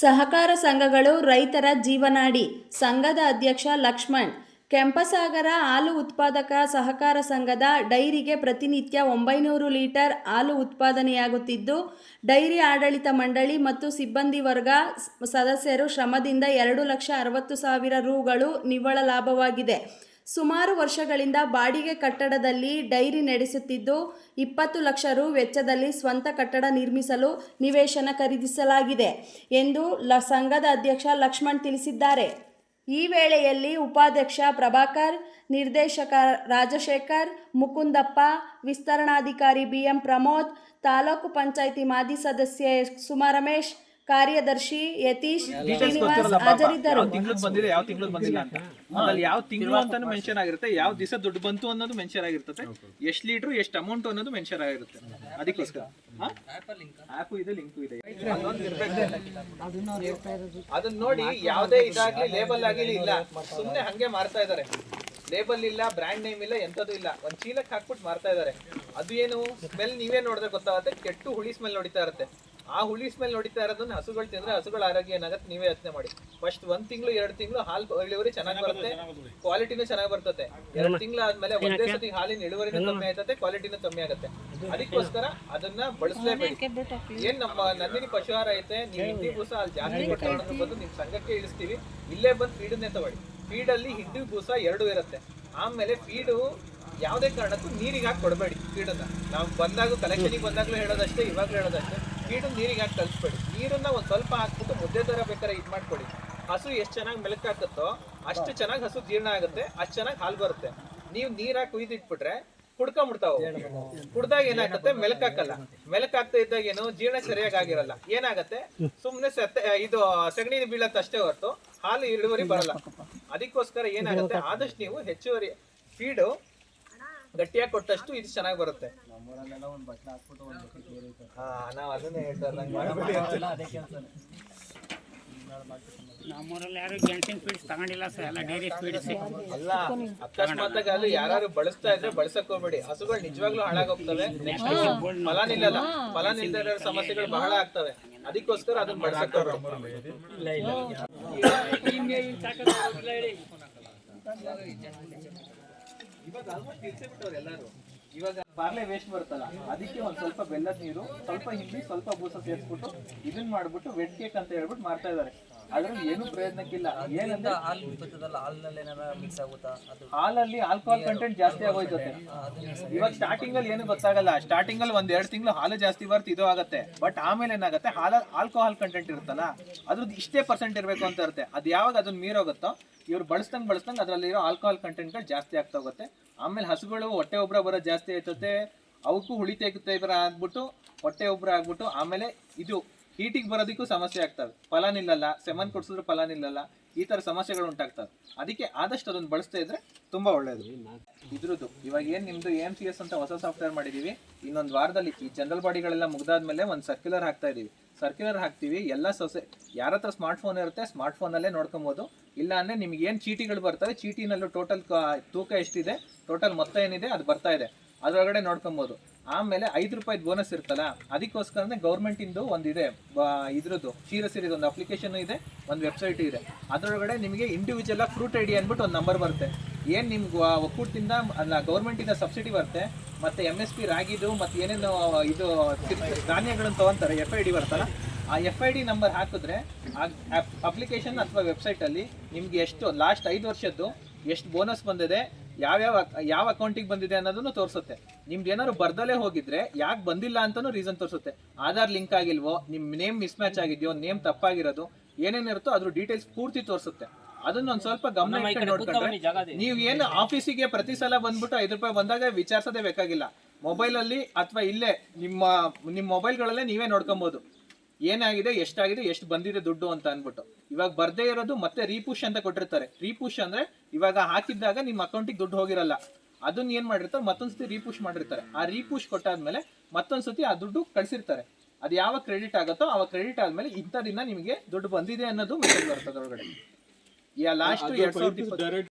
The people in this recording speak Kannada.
ಸಹಕಾರ ಸಂಘಗಳು ರೈತರ ಜೀವನಾಡಿ, ಸಂಘದ ಅಧ್ಯಕ್ಷ ಲಕ್ಷ್ಮಣ್, ಕೆಂಪಸಾಗರ ಹಾಲು ಉತ್ಪಾದಕ ಸಹಕಾರ ಸಂಘದ ಡೈರಿಗೆ ಪ್ರತಿನಿತ್ಯ ಒಂಬೈನೂರು ಲೀಟರ್ ಹಾಲು ಉತ್ಪಾದನೆಯಾಗುತ್ತಿದ್ದು, ಡೈರಿ ಆಡಳಿತ ಮಂಡಳಿ ಮತ್ತು ಸಿಬ್ಬಂದಿ ವರ್ಗ ಸದಸ್ಯರು ಶ್ರಮದಿಂದ ಎರಡು ಲಕ್ಷ ಅರವತ್ತು ಸಾವಿರ ರುಗಳು ನಿವ್ವಳ ಲಾಭವಾಗಿದೆ. ಸುಮಾರು ವರ್ಷಗಳಿಂದ ಬಾಡಿಗೆ ಕಟ್ಟಡದಲ್ಲಿ ಡೈರಿ ನಡೆಸುತ್ತಿದ್ದು, ಇಪ್ಪತ್ತು ಲಕ್ಷ ರು ವೆಚ್ಚದಲ್ಲಿ ಸ್ವಂತ ಕಟ್ಟಡ ನಿರ್ಮಿಸಲು ನಿವೇಶನ ಖರೀದಿಸಲಾಗಿದೆ ಎಂದು ಲ, ಸಂಘದ ಅಧ್ಯಕ್ಷ ಲಕ್ಷ್ಮಣ್ ತಿಳಿಸಿದ್ದಾರೆ. ಈ ವೇಳೆಯಲ್ಲಿ ಉಪಾಧ್ಯಕ್ಷ ಪ್ರಭಾಕರ್, ನಿರ್ದೇಶಕ ರಾಜಶೇಖರ್, ಮುಕುಂದಪ್ಪ, ವಿಸ್ತರಣಾಧಿಕಾರಿ ಬಿ ಎಂ ಪ್ರಮೋದ್, ತಾಲೂಕು ಪಂಚಾಯಿತಿ ಮಾಜಿ ಸದಸ್ಯೆ ಸುಮಾ ರಮೇಶ್ ಕಾರ್ಯದರ್ಶಿ ಯತೀಶ್ ಶ್ರೀನಿವಾಸ್ ಹಾಜರಿದ್ದರು. ತಿಂಗಳು ಬಂದಿದೆ ಯಾವ ತಿಂಗಳು ಬಂದಿಲ್ಲ ಅಂತ. ಅಲ್ಲಿ ಯಾವ ತಿಂಗಳು ಅಂತಾನು ಮೆನ್ಷನ್ ಆಗಿರುತ್ತೆ ಯಾವ ದಿವಸ ದುಡ್ಡು ಬಂತು ಅನ್ನೋದು ಮೆನ್ಷನ್ ಆಗಿರ್ತದೆ ಎಷ್ಟು ಲೀಟರ್ ಎಷ್ಟು ಅಮೌಂಟ್ ಅನ್ನೋದು ಮೆನ್ಷನ್ ಆಗಿರುತ್ತೆ. ಅದಕ್ಕೋಸ್ಕರ. ಆಪ್ ಇದೆ ಲಿಂಕ್ ಇದೆ. ಅದೊಂದು ಇರ್ಬೇಕು. ಅದನ್ನ ನೋಡಿ ಯಾವುದೇ ಇದಾಗ್ಲಿ ಲೇಬಲ್ ಆಗಿಲಿ ಇಲ್ಲ. ಸುಮ್ನೆ ಹಂಗೆ ಮಾರ್ತಾ ಇದ್ದಾರೆ ಲೇಬಲ್ ಇಲ್ಲ ಬ್ರ್ಯಾಂಡ್ ನೇಮ್ ಇಲ್ಲ ಎಂತದು ಇಲ್ಲ. ಒಂದ್ ಚೀಲಕ್ಕೆ ಹಾಕ್ಬಿಟ್ಟು ಮಾರ್ತಾ ಇದ್ದಾರೆ ಅದು ಏನು ಸ್ಮೆಲ್ ನೀವೇ ನೋಡಿದ್ರೆ ಗೊತ್ತಾಗುತ್ತೆ ಕೆಟ್ಟು ಹುಳಿ ಸ್ಮೆಲ್ ನೋಡಿತಾ ಇರುತ್ತೆ. ಆ ಹುಳಿ ಸ್ಮೆಲ್ ನೋಡಿತಾ ಇರೋದನ್ನ ಹಸುಗಳು ತಿಂದ್ರೆ ಹಸುಗಳ ಆರೋಗ್ಯ ಏನಾಗುತ್ತೆ ನೀವೇ ಯೋಚನೆ ಮಾಡಿ. ಫಸ್ಟ್ ಒಂದ್ ತಿಂಗಳು ಎರಡು ತಿಂಗಳು ಹಾಲು ಇಳುವರಿ ಚೆನ್ನಾಗಿ ಬರುತ್ತೆ. ಕ್ವಾಲಿಟಿನೂ ಚೆನ್ನಾಗಿ ಬರ್ತದೆ ಎರಡು ತಿಂಗಳು ಆದ್ಮೇಲೆ ಒಂದೇ ಸತಿ ಹಾಲಿನ ಇಳುವರಿನೂ ಕಮ್ಮಿ ಆಯ್ತದೆ ಕ್ವಾಲಿಟಿನೂ ಕಮ್ಮಿ ಆಗುತ್ತೆ. ಅದಕ್ಕೋಸ್ಕರ ಅದನ್ನ ಬಳಸಲೇಬೇಕು ಏನ್ ನಮ್ಮ ನಂದಿನಿ ಪಶುಹಾರ ಐತೆ ನೀವು ಹಿಂಡಿ ಬೂಸ ಅಲ್ಲಿ ಜಾಸ್ತಿ ಕೊಟ್ಟು ಬಂದು ನಿಮ್ ಸಂಘಕ್ಕೆ ಇಳಿಸ್ತೀವಿ. ಇಲ್ಲೇ ಬಂದು ಫೀಡನ್ನೇ ತಗೊಳ್ಳಿ. ಫೀಡ್ ಅಲ್ಲಿ ಹಿಂಡಿ ಬೂಸ ಎರಡು ಇರುತ್ತೆ. ಆಮೇಲೆ ಫೀಡು ಯಾವುದೇ ಕಾರಣಕ್ಕೂ ನೀರಿಗೆ ಹಾಕಿ ಕೊಡಬೇಡಿ ಫೀಡನ್ನ ನಾವು ಬಂದಾಗ ಕಲೆಕ್ಷನಿಗೆ ಬಂದಾಗಲೂ ಹೇಳೋದಷ್ಟೇ ಇವಾಗಲೂ ಹೇಳೋದಷ್ಟೇ. ಫೀಡು ನೀರಿಗೆ ಹಾಕಿ ಕಲಿಸ್ಬೇಡಿ. ನೀರನ್ನ ಒಂದು ಸ್ವಲ್ಪ ಹಾಕ್ಬಿಟ್ಟು ಮುದ್ದೆ ತರ ಬೇಕಾದ್ರೆ ಇದು ಮಾಡ್ಕೊಡಿ ಹಸು ಎಷ್ಟು ಚೆನ್ನಾಗಿ ಮೆಲಕ್ ಹಾಕುತ್ತೋ ಅಷ್ಟು ಚೆನ್ನಾಗಿ ಹಸು ಜೀರ್ಣ ಆಗುತ್ತೆ, ಅಷ್ಟು ಚೆನ್ನಾಗಿ ಹಾಲು ಬರುತ್ತೆ. ನೀವು ನೀರಾಗಿ ಕುಯ್ದಿಟ್ಬಿಟ್ರೆ ಕುಡ್ಕೊಂಡ್ಬಿಡ್ತಾವ ಕುಡ್ದಾಗ ಏನಾಗುತ್ತೆ? ಮೆಲುಕು ಹಾಕಲ್ಲ. ಮೆಲುಕು ಹಾಕ್ತಾ ಇದ್ದಾಗ ಏನು? ಜೀರ್ಣ ಸರಿಯಾಗಿ ಆಗಿರಲ್ಲ. ಏನಾಗುತ್ತೆ? ಸುಮ್ಮನೆ ಸತ್ತೆ ಇದು ಸಗಣಿ ಬೀಳತ್ತೆ ಅಷ್ಟೇ ಹೊರತು ಹಾಲು ಇಳುವರಿ ಬರಲ್ಲ. ಅದಕ್ಕೋಸ್ಕರ ಏನಾಗುತ್ತೆ? ಆದಷ್ಟು ನೀವು ಹೆಚ್ಚುವರಿ ಫೀಡು ಗಟ್ಟಿಯಾಗಿ ಕೊಟ್ಟಷ್ಟು ಇದು ಚೆನ್ನಾಗಿ ಬರುತ್ತೆ. ಹಾ ನಾವ್ ಅದನ್ನೇ. ನಮ್ಮೂರಲ್ಲಿ ಯಾರು ಗೆಣಸಿನ ಫೀಡ್ಸ್ ತಗೊಂಡಿಲ್ಲ ಸರ್ ಎಲ್ಲ ಡೈರಿ ಫೀಡ್ಸ್ ಅಲ್ಲ ಅಕಸ್ಮಾತ್ ಅಲ್ಲಿ ಯಾರು ಬಳಸ್ತಾ ಇದ್ರೆ ಬಳಸಕ್ ಹೋಗ್ಬೇಡಿ. ಹಸುಗಳು ನಿಜವಾಗ್ಲೂ ಹಾಳಾಗೋಗ್ತವೆ ನೆಕ್ಸ್ಟ್ ಫಲ ನಿಲ್ಲಲ್ಲ ಫಲ ನಿಲ್ದೇ ಇರೋ ಸಮಸ್ಯೆಗಳು ಬಹಳ ಆಗ್ತವೆ. ಅದಕ್ಕೋಸ್ಕರ ಅದನ್ನ ಬಳಸಕ್ ಹೋಗ್ಬೇಡಿ. ಇವಾಗ ಆಲ್ಮೋಸ್ಟ್ ಬಿಟ್ಟವ್ರು ಎಲ್ಲರೂ. ಇವಾಗ ಬಾರ್ಲೆ ವೇಸ್ಟ್ ಬರುತ್ತಲ್ಲ ಅದಕ್ಕೆ ಒಂದ್ ಸ್ವಲ್ಪ ಬೆಲ್ಲದ ನೀರು ಸ್ವಲ್ಪ ಹಿಂಡಿ ಸ್ವಲ್ಪ ಬೂಸ ಸೇರಿಸ್ಬಿಟ್ಟು ಇದನ್ನ ಮಾಡ್ಬಿಟ್ಟು ವೆಡ್ ಕೇಕ್ ಅಂತ ಹೇಳ್ಬಿಟ್ಟು ಮಾಡ್ತಾ ಇದಾರೆ. ಅದ್ರಲ್ಲಿ ಏನು ಪ್ರಯೋಜನಕ್ಕಿಲ್ಲ. ಏನಂದ್ರೆ ಹಾಲು ಬರ್ತದಲ್ಲ ಹಾಲಿನಲ್ಲಿ ಏನಾರ ಮಿಕ್ಸ್ ಆಗುತ್ತಾ? ಹಾಲಲ್ಲಿ ಆಲ್ಕೋಹಾಲ್ ಕಂಟೆಂಟ್ ಜಾಸ್ತಿ ಆಗೋಯ್ತದೆ ಇವಾಗ ಸ್ಟಾರ್ಟಿಂಗ್ ಅಲ್ಲಿ ಏನು ಗೊತ್ತಾಗಲ್ಲ. ಸ್ಟಾರ್ಟಿಂಗ್ ಅಲ್ಲಿ ಒಂದ್ ಎರಡ್ ತಿಂಗಳು ಹಾಲು ಜಾಸ್ತಿ ಬರ್ತು ಇದು ಆಗತ್ತೆ. ಬಟ್ ಆಮೇಲೆ ಏನಾಗುತ್ತೆ? ಹಾಲು ಆಲ್ಕೋಹಾಲ್ ಕಂಟೆಂಟ್ ಇರುತ್ತಲ್ಲ ಅದ್ರದ್ದು ಇಷ್ಟೇ ಪರ್ಸೆಂಟ್ ಇರಬೇಕು ಅಂತ ಇರುತ್ತೆ. ಅದು ಯಾವಾಗ ಅದನ್ನ ಮೀರೋಗುತ್ತೋ ಇವ್ರು ಬಳಸ್ದಂಗ್ ಬಳಸ್ದಂಗ್ ಅದ್ರಲ್ಲಿರೋ ಆಲ್ಕೋಹಾಲ್ ಕಂಟೆಂಟ್ಗಳು ಜಾಸ್ತಿ ಆಗ್ತಾ ಹೋಗುತ್ತೆ. ಆಮೇಲೆ ಹಸುಗಳು ಹೊಟ್ಟೆ ಒಬ್ಬರ ಬರೋ ಜಾಸ್ತಿ ಆಯ್ತದೆ ಅವಕ್ಕೂ ಹುಳಿ ತೆಗುತ್ತೆ ಇಬ್ಬರ ಆಗ್ಬಿಟ್ಟು ಹೊಟ್ಟೆ ಒಬ್ಬರ ಆಗ್ಬಿಟ್ಟು ಆಮೇಲೆ ಇದು ಹೀಟಿಗೆ ಬರೋದಕ್ಕೂ ಸಮಸ್ಯೆ ಆಗ್ತವೆ. ಫಲ ನಿಲ್ಲಲ್ಲ ಸೆಮನ್ ಕೊಡ್ಸಿದ್ರು ಫಲ ನಿಲ್ಲಲ್ಲ ಈ ತರ ಸಮಸ್ಯೆಗಳು ಉಂಟಾಗ್ತವೆ. ಅದಕ್ಕೆ ಆದಷ್ಟು ಅದನ್ನು ಬಳಸ್ತಾ ಇದ್ರೆ ತುಂಬಾ ಒಳ್ಳೇದು. ಇದ್ರದ್ದು, ಇವಾಗ ಏನ್ ನಿಮ್ದು ಎಂ ಸಿ ಎಸ್ ಅಂತ ಹೊಸ ಸಾಫ್ಟ್ವೇರ್ ಮಾಡಿದೀವಿ. ಇನ್ನೊಂದು ವಾರದಲ್ಲಿ ಈ ಜನರಲ್ ಬಾಡಿಗಳೆಲ್ಲ ಮುಗ್ದಾದ್ಮೇಲೆ ಒಂದು ಸರ್ಕ್ಯುಲರ್ ಹಾಕ್ತಾ ಇದೀವಿ. ಸರ್ಕ್ಯುಲರ್ ಹಾಕ್ತೀವಿ, ಎಲ್ಲ ಸೊಸೆ, ಯಾರ ಹತ್ರ ಸ್ಮಾರ್ಟ್ ಫೋನ್ ಇರುತ್ತೆ ಸ್ಮಾರ್ಟ್ ಫೋನಲ್ಲೇ ನೋಡ್ಕೊಬೋದು. ಇಲ್ಲ ಅಂದ್ರೆ ನಿಮ್ಗೆ ಏನು ಚೀಟಿಗಳು ಬರ್ತವೆ, ಚೀಟಿನಲ್ಲೂ ಟೋಟಲ್ ತೂಕ ಎಷ್ಟಿದೆ ಟೋಟಲ್ ಮೊತ್ತ ಏನಿದೆ, ಅದು ಬರ್ತಾ ಇದೆ. ಅದರೊಳಗಡೆ ನೋಡ್ಕೊಬೋದು. ಆಮೇಲೆ ಐದು ರೂಪಾಯಿ ಬೋನಸ್ ಇರ್ತಲ್ಲ, ಅದಕ್ಕೋಸ್ಕರನೇ ಗೌರ್ಮೆಂಟ್ ಇಂದು ಒಂದಿದೆ ಇದ್ರದ್ದು ಕ್ಷೀರಸಿರಿದು ಒಂದು ಅಪ್ಲಿಕೇಶನ್ ಇದೆ, ಒಂದು ವೆಬ್ಸೈಟ್ ಇದೆ. ಅದರೊಳಗಡೆ ನಿಮಗೆ ಇಂಡಿವಿಜುವಲ್ ಆಗಿ ಫ್ರೂಟ್ ಐ ಡಿ ಅಂದ್ಬಿಟ್ಟು ಒಂದು ನಂಬರ್ ಬರುತ್ತೆ. ಏನು ನಿಮ್ಗೆ ಒಕ್ಕೂಟದಿಂದ, ಅಲ್ಲ ಗೌರ್ಮೆಂಟಿಂದ ಸಬ್ಸಿಡಿ ಬರುತ್ತೆ, ಮತ್ತೆ ಎಂ ಎಸ್ ಪಿ ರಾಗಿದು, ಮತ್ತೆ ಏನೇನು ಇದು ಧಾನ್ಯಗಳನ್ನು ತಗೊಂತಾರೆ ಎಫ್ ಐ ಡಿ ಬರ್ತಲ್ಲ ಆ ಎಫ್ ಐ ಡಿ ನಂಬರ್ ಹಾಕಿದ್ರೆ ಅಪ್ಲಿಕೇಶನ್ ಅಥವಾ ವೆಬ್ಸೈಟಲ್ಲಿ ನಿಮ್ಗೆ ಎಷ್ಟು ಲಾಸ್ಟ್ ಐದು ವರ್ಷದ್ದು, ಎಷ್ಟು ಬೋನಸ್ ಬಂದಿದೆ ಯಾವ್ಯಾವ ಯಾವ ಅಕೌಂಟಿಗೆ ಬಂದಿದೆ ಅನ್ನೋದನ್ನು ತೋರಿಸುತ್ತೆ. ನಿಮ್ದು ಏನಾದ್ರು ಬರ್ದಲೇ ಹೋಗಿದ್ರೆ ಯಾಕೆ ಬಂದಿಲ್ಲ ಅಂತಲೂ ರೀಸನ್ ತೋರಿಸುತ್ತೆ. ಆಧಾರ್ ಲಿಂಕ್ ಆಗಿಲ್ವೋ ನಿಮ್ಮ ನೇಮ್ ಮಿಸ್ ಮ್ಯಾಚ್ ಆಗಿದೆಯೋ ನೇಮ್ ತಪ್ಪಾಗಿರೋದು ಏನೇನಿರುತ್ತೋ ಅದ್ರ ಡೀಟೇಲ್ಸ್ ಪೂರ್ತಿ ತೋರಿಸುತ್ತೆ. ಅದನ್ನ ಒಂದ್ ಸ್ವಲ್ಪ ಗಮನ ಇಟ್ಟು ನೋಡ್ಕೊಂಡ್ರೆ ನೀವು ಏನು ಆಫೀಸಿಗೆ ಪ್ರತಿ ಸಲ ಬಂದ್ಬಿಟ್ಟು ಐದು ರೂಪಾಯಿ ಬಂದಾಗ ವಿಚಾರಿಸೋದೇ ಬೇಕಾಗಿಲ್ಲ. ಮೊಬೈಲ್ ಅಲ್ಲಿ ಅಥವಾ ಇಲ್ಲೇ ನಿಮ್ಮ ನಿಮ್ಮ ಮೊಬೈಲ್ಗಳಲ್ಲೇ ನೀವೇ ನೋಡ್ಕೊಬಹುದು ಏನಾಗಿದೆ ಎಷ್ಟಾಗಿದೆ ಎಷ್ಟು ಬಂದಿದೆ ದುಡ್ಡು ಅಂತ ಅನ್ಬಿಟ್ಟು ಇವಾಗ ಬರ್ದೇ ಇರೋದು ಮತ್ತೆ ರೀಪುಷ್ ಅಂತ ಕೊಟ್ಟಿರ್ತಾರೆ. ರೀಪುಷ್ ಅಂದ್ರೆ ಇವಾಗ ಹಾಕಿದ್ದಾಗ ನಿಮ್ಮ ಅಕೌಂಟಿಗೆ ದುಡ್ಡು ಹೋಗಿರಲ್ಲ. ಅದನ್ನ ಏನ್ ಮಾಡಿರ್ತಾರೆ ಮತ್ತೊಂದ್ಸತಿ ರೀಪುಷ್ ಮಾಡಿರ್ತಾರೆ. ಆ ರೀಪುಷ್ ಕೊಟ್ಟಾದ್ಮೇಲೆ ಮತ್ತೊಂದ್ಸತಿ ಆ ದುಡ್ಡು ಕಳ್ಸಿರ್ತಾರೆ. ಅದು ಯಾವ ಕ್ರೆಡಿಟ್ ಆಗುತ್ತೋ ಆ ಕ್ರೆಡಿಟ್ ಆದ್ಮೇಲೆ ಇಂಥ ದಿನ ನಿಮಗೆ ದುಡ್ಡು ಬಂದಿದೆ ಅನ್ನೋದು ಮೆಸೇಜ್ ಒಳಗಡೆ ಅದ್ರೊಳಗಡೆ. ಯಾ ಲಾಸ್ಟ್ ಎರಡ್ ಸಾವಿರದ